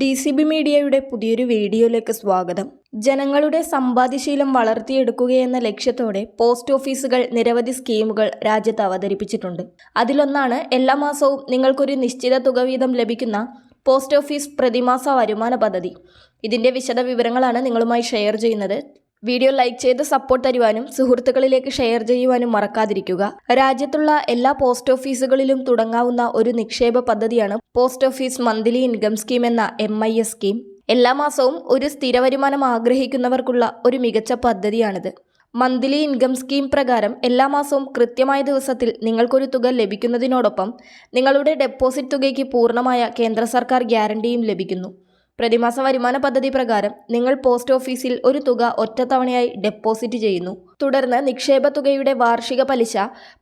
D C B മീഡിയയുടെ പുതിയൊരു വീഡിയോയിലേക്ക് സ്വാഗതം. ജനങ്ങളുടെ സമ്പാദ്യശീലം വളർത്തിയെടുക്കുകയെന്ന ലക്ഷ്യത്തോടെ പോസ്റ്റ് ഓഫീസുകൾ നിരവധി സ്കീമുകൾ രാജ്യത്ത് അവതരിപ്പിച്ചിട്ടുണ്ട്. അതിലൊന്നാണ് എല്ലാ മാസവും നിങ്ങൾക്കൊരു നിശ്ചിത തുക വീതം ലഭിക്കുന്ന പോസ്റ്റ് ഓഫീസ് പ്രതിമാസ വരുമാന പദ്ധതി. ഇതിന്റെ വിശദ വിവരങ്ങളാണ് നിങ്ങളുമായി ഷെയർ ചെയ്യുന്നത്. വീഡിയോ ലൈക്ക് ചെയ്ത് സപ്പോർട്ട് തരുവാനും സുഹൃത്തുക്കളിലേക്ക് ഷെയർ ചെയ്യുവാനും മറക്കാതിരിക്കുക. രാജ്യത്തുള്ള എല്ലാ പോസ്റ്റ് ഓഫീസുകളിലും തുടങ്ങാവുന്ന ഒരു നിക്ഷേപ പദ്ധതിയാണ് post office monthly income scheme എന്ന എം ഐ എസ് സ്കീം എല്ലാ മാസവും ഒരു സ്ഥിര വരുമാനം ആഗ്രഹിക്കുന്നവർക്കുള്ള ഒരു മികച്ച പദ്ധതിയാണിത്. മന്ത്ലി ഇൻകം സ്കീം പ്രകാരം എല്ലാ മാസവും കൃത്യമായ ദിവസത്തിൽ നിങ്ങൾക്കൊരു തുക ലഭിക്കുന്നതിനോടൊപ്പം നിങ്ങളുടെ ഡെപ്പോസിറ്റ് തുകയ്ക്ക് പൂർണമായ കേന്ദ്ര സർക്കാർ ഗ്യാരണ്ടിയും ലഭിക്കുന്നു. പ്രതിമാസ വരുമാന പദ്ധതി പ്രകാരം നിങ്ങൾ പോസ്റ്റ് ഓഫീസിൽ ഒരു തുക ഒറ്റത്തവണയായി ഡെപ്പോസിറ്റ് ചെയ്യുന്നു. തുടർന്ന് നിക്ഷേപ തുകയുടെ വാർഷിക പലിശ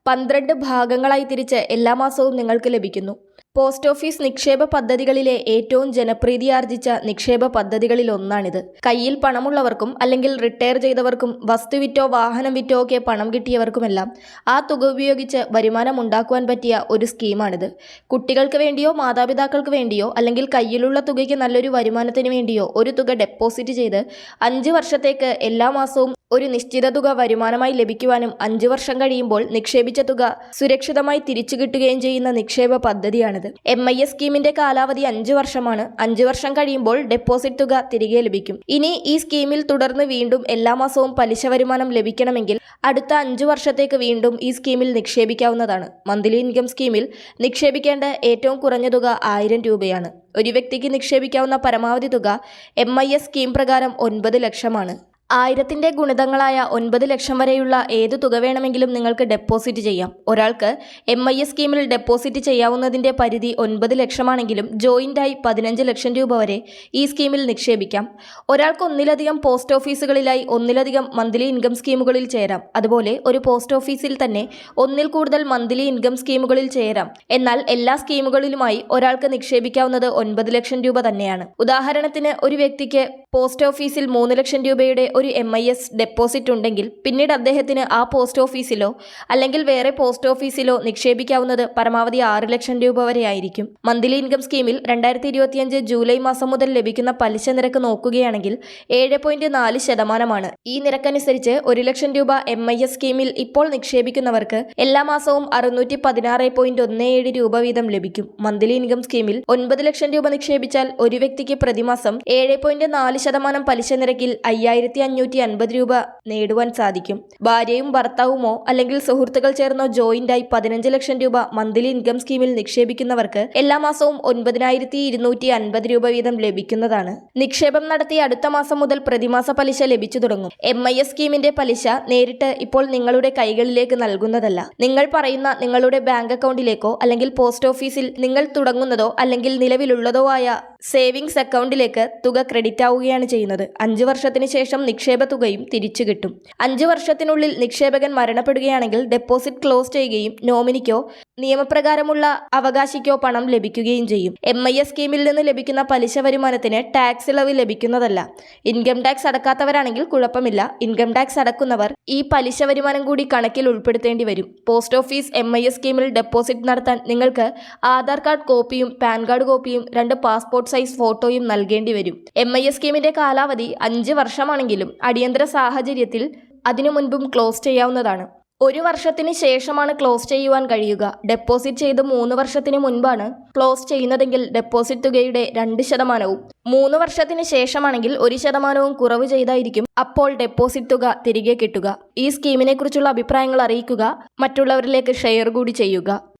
പന്ത്രണ്ട് ഭാഗങ്ങളായി തിരിച്ച് എല്ലാ മാസവും നിങ്ങൾക്ക് ലഭിക്കുന്നു. പോസ്റ്റ് ഓഫീസ് നിക്ഷേപ പദ്ധതികളിലെ ഏറ്റവും ജനപ്രീതി ആർജിച്ച നിക്ഷേപ പദ്ധതികളിൽ ഒന്നാണിത് കയ്യിൽ പണമുള്ളവർക്കും അല്ലെങ്കിൽ റിട്ടയർ ചെയ്തവർക്കും വസ്തു വിറ്റോ വാഹനം വിറ്റോ ഒക്കെ പണം കിട്ടിയവർക്കുമെല്ലാം ആ തുക ഉപയോഗിച്ച് വരുമാനം ഉണ്ടാക്കുവാൻ പറ്റിയ ഒരു സ്കീമാണിത്. കുട്ടികൾക്ക് വേണ്ടിയോ മാതാപിതാക്കൾക്ക് വേണ്ടിയോ അല്ലെങ്കിൽ കയ്യിലുള്ള തുകയ്ക്ക് നല്ലൊരു വരുമാനത്തിന് വേണ്ടിയോ ഒരു തുക ഡെപ്പോസിറ്റ് ചെയ്ത് അഞ്ച് വർഷത്തേക്ക് എല്ലാ മാസവും ഒരു നിശ്ചിത തുക വരുമാനമായി ലഭിക്കുവാനും അഞ്ചു വർഷം കഴിയുമ്പോൾ നിക്ഷേപിച്ച തുക സുരക്ഷിതമായി തിരിച്ചു കിട്ടുകയും ചെയ്യുന്ന നിക്ഷേപ പദ്ധതിയാണിത്. എം ഐ എസ് സ്കീമിന്റെ കാലാവധി അഞ്ചു വർഷമാണ്. അഞ്ചു വർഷം കഴിയുമ്പോൾ ഡെപ്പോസിറ്റ് തുക തിരികെ ലഭിക്കും. ഇനി ഈ സ്കീമിൽ തുടർന്ന് വീണ്ടും എല്ലാ മാസവും പലിശ വരുമാനം ലഭിക്കണമെങ്കിൽ അടുത്ത അഞ്ചു വർഷത്തേക്ക് വീണ്ടും ഈ സ്കീമിൽ നിക്ഷേപിക്കാവുന്നതാണ്. മന്ത്ലി ഇൻകം സ്കീമിൽ നിക്ഷേപിക്കേണ്ട ഏറ്റവും കുറഞ്ഞ തുക ആയിരം രൂപയാണ്. ഒരു വ്യക്തിക്ക് നിക്ഷേപിക്കാവുന്ന പരമാവധി തുക എം ഐ എസ് സ്കീം പ്രകാരം ഒൻപത് ലക്ഷമാണ്. ആയിരത്തിന്റെ ഗുണിതങ്ങളായ ഒൻപത് ലക്ഷം വരെയുള്ള ഏത് തുക വേണമെങ്കിലും നിങ്ങൾക്ക് ഡെപ്പോസിറ്റ് ചെയ്യാം. ഒരാൾക്ക് എം ഐ എസ് സ്കീമിൽ ഡെപ്പോസിറ്റ് ചെയ്യാവുന്നതിന്റെ പരിധി ഒൻപത് ലക്ഷമാണെങ്കിലും ജോയിന്റായി പതിനഞ്ച് ലക്ഷം രൂപ വരെ ഈ സ്കീമിൽ നിക്ഷേപിക്കാം. ഒരാൾക്ക് ഒന്നിലധികം പോസ്റ്റ് ഓഫീസുകളിലായി ഒന്നിലധികം മന്ത്ലി ഇൻകം സ്കീമുകളിൽ ചേരാം. അതുപോലെ ഒരു പോസ്റ്റ് ഓഫീസിൽ തന്നെ ഒന്നിൽ കൂടുതൽ മന്ത്ലി ഇൻകം സ്കീമുകളിൽ ചേരാം. എന്നാൽ എല്ലാ സ്കീമുകളിലുമായി ഒരാൾക്ക് നിക്ഷേപിക്കാവുന്നത് ഒൻപത് ലക്ഷം രൂപ തന്നെയാണ്. ഉദാഹരണത്തിന് ഒരു വ്യക്തിക്ക് പോസ്റ്റ് ഓഫീസിൽ മൂന്ന് ലക്ഷം രൂപയുടെ ഒരു എം ഐ എസ് ഡെപ്പോസിറ്റ് ഉണ്ടെങ്കിൽ പിന്നീട് അദ്ദേഹത്തിന് ആ പോസ്റ്റ് ഓഫീസിലോ അല്ലെങ്കിൽ വേറെ പോസ്റ്റ് ഓഫീസിലോ നിക്ഷേപിക്കാവുന്നത് പരമാവധി ആറ് ലക്ഷം രൂപ വരെ ആയിരിക്കും മന്ത്ലി ഇൻകം സ്കീമിൽ രണ്ടായിരത്തി ഇരുപത്തിയഞ്ച് ജൂലൈ മാസം മുതൽ ലഭിക്കുന്ന പലിശ നിരക്ക് നോക്കുകയാണെങ്കിൽ ഏഴ് പോയിന്റ് നാല് ശതമാനമാണ്. ഈ നിരക്കനുസരിച്ച് ഒരു ലക്ഷം രൂപ എം ഐ എസ് സ്കീമിൽ ഇപ്പോൾ നിക്ഷേപിക്കുന്നവർക്ക് എല്ലാ മാസവും അറുന്നൂറ്റി പതിനാറ് പോയിന്റ് ഒന്ന് ഏഴ് രൂപ വീതം ലഭിക്കും. മന്ത്ലി ഇൻകം സ്കീമിൽ ഒൻപത് ലക്ഷം രൂപ നിക്ഷേപിച്ചാൽ ഒരു വ്യക്തിക്ക് പ്രതിമാസം ഏഴ് പോയിന്റ് നാല് ശതമാനം പലിശ നിരക്കിൽ അയ്യായിരത്തി അഞ്ഞൂറ്റി അൻപത് രൂപ നേടുവാൻ സാധിക്കും. ഭാര്യയും ഭർത്താവുമോ അല്ലെങ്കിൽ സുഹൃത്തുക്കൾ ചേർന്നോ ജോയിന്റായി പതിനഞ്ച് ലക്ഷം രൂപ മന്ത്ലി ഇൻകം സ്കീമിൽ നിക്ഷേപിക്കുന്നവർക്ക് എല്ലാ മാസവും ഒൻപതിനായിരത്തി ഇരുന്നൂറ്റി അൻപത് രൂപ വീതം ലഭിക്കുന്നതാണ്. നിക്ഷേപം നടത്തി അടുത്ത മാസം മുതൽ പ്രതിമാസ പലിശ ലഭിച്ചു തുടങ്ങും. എം ഐ എസ് സ്കീമിന്റെ പലിശ നേരിട്ട് ഇപ്പോൾ നിങ്ങളുടെ കൈകളിലേക്ക് നൽകുന്നതല്ല. നിങ്ങൾ പറയുന്ന നിങ്ങളുടെ ബാങ്ക് അക്കൗണ്ടിലേക്കോ അല്ലെങ്കിൽ പോസ്റ്റ് ഓഫീസിൽ നിങ്ങൾ തുടങ്ങുന്നതോ അല്ലെങ്കിൽ നിലവിലുള്ളതോ ആയ സേവിങ്സ് അക്കൗണ്ടിലേക്ക് തുക ക്രെഡിറ്റ് ആവുകയാണ് ചെയ്യുന്നത്. അഞ്ചു വർഷത്തിന് ശേഷം നിക്ഷേപ തുകയും തിരിച്ചു കിട്ടും. അഞ്ച് വർഷത്തിനുള്ളിൽ നിക്ഷേപകൻ മരണപ്പെടുകയാണെങ്കിൽ ഡെപ്പോസിറ്റ് ക്ലോസ് ചെയ്യുകയും നോമിനിക്കോ നിയമപ്രകാരമുള്ള അവകാശിക്കോ പണം ലഭിക്കുകയും ചെയ്യും. എം ഐ എസ് സ്കീമിൽ നിന്ന് ലഭിക്കുന്ന പലിശ വരുമാനത്തിന് ടാക്സ് ഇളവ് ലഭിക്കുന്നതല്ല. ഇൻകം ടാക്സ് അടക്കാത്തവരാണെങ്കിൽ കുഴപ്പമില്ല. ഇൻകം ടാക്സ് അടക്കുന്നവർ ഈ പലിശ വരുമാനം കൂടി കണക്കിൽ ഉൾപ്പെടുത്തേണ്ടി വരും. Post office M I S സ്കീമിൽ ഡെപ്പോസിറ്റ് നടത്താൻ നിങ്ങൾക്ക് ആധാർ കാർഡ് കോപ്പിയും പാൻ കാർഡ് കോപ്പിയും രണ്ട് പാസ്പോർട്ട് സൈസ് ഫോട്ടോയും നൽകേണ്ടി വരും. എം ഐ എസ് സ്കീമിന്റെ കാലാവധി അഞ്ച് വർഷമാണെങ്കിലും അടിയന്തര സാഹചര്യത്തിൽ അതിനു മുൻപും ക്ലോസ് ചെയ്യാവുന്നതാണ്. ഒരു വർഷത്തിന് ശേഷമാണ് ക്ലോസ് ചെയ്യുവാൻ കഴിയുക. ഡെപ്പോസിറ്റ് ചെയ്ത് മൂന്ന് വർഷത്തിന് മുൻപാണ് ക്ലോസ് ചെയ്യുന്നതെങ്കിൽ ഡെപ്പോസിറ്റ് തുകയുടെ രണ്ട് ശതമാനവും. മൂന്ന് വർഷത്തിന് ശേഷമാണെങ്കിൽ ഒരു ശതമാനവും കുറവ് ചെയ്തായിരിക്കും അപ്പോൾ ഡെപ്പോസിറ്റ് തുക തിരികെ കിട്ടുക. ഈ സ്കീമിനെ കുറിച്ചുള്ള അഭിപ്രായങ്ങൾ അറിയിക്കുക. മറ്റുള്ളവരിലേക്ക് ഷെയർ കൂടി ചെയ്യുക.